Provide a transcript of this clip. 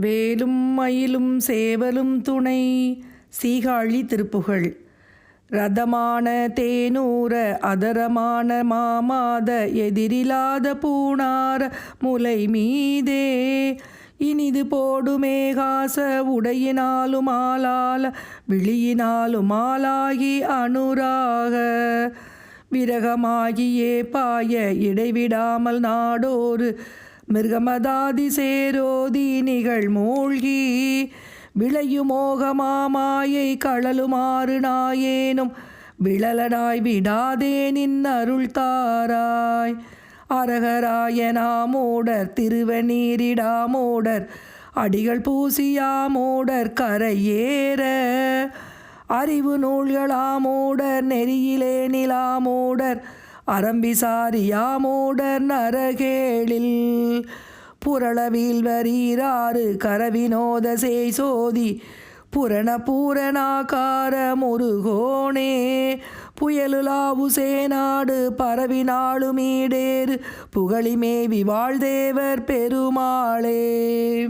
வேலும் மயிலும் சேவலும் துணை. சீகாழி திருப்புகழ். ரதமான தேனூர அதரமான மாமாத எதிரிலாத பூணார முலை மீதே இனிது போடுமேகாச உடையினாலும் ஆளால விழியினாலும் ஆளாகி அனுராக விரகமாகியே பாய இடைவிடாமல் நாடோறு மிருகமதாதி சேரோதி நிகழ் மூழ்கி விளையுமோகமாமாயை களலுமாறு நாயேனும் விழலனாய் விடாதே நின் அருள் தாராய் அரகராய நாமோடர் திருவநீரிடாமோடர் அடிகள் பூசியாமோடர் கரையேற. அறிவு நூல்களாமோடர் நெறியிலே நிலாமோடர் அரம்பிசாரியாமோடர் நரகேளில் புரளவில் வரீராறு கரவினோத சோதி புரண பூரணாக்கார முருகோனே. புயலுலாவு சேனாடு பரவினாளுமீடேறு புகழிமேவி வாழ்தேவர் பெருமாளே.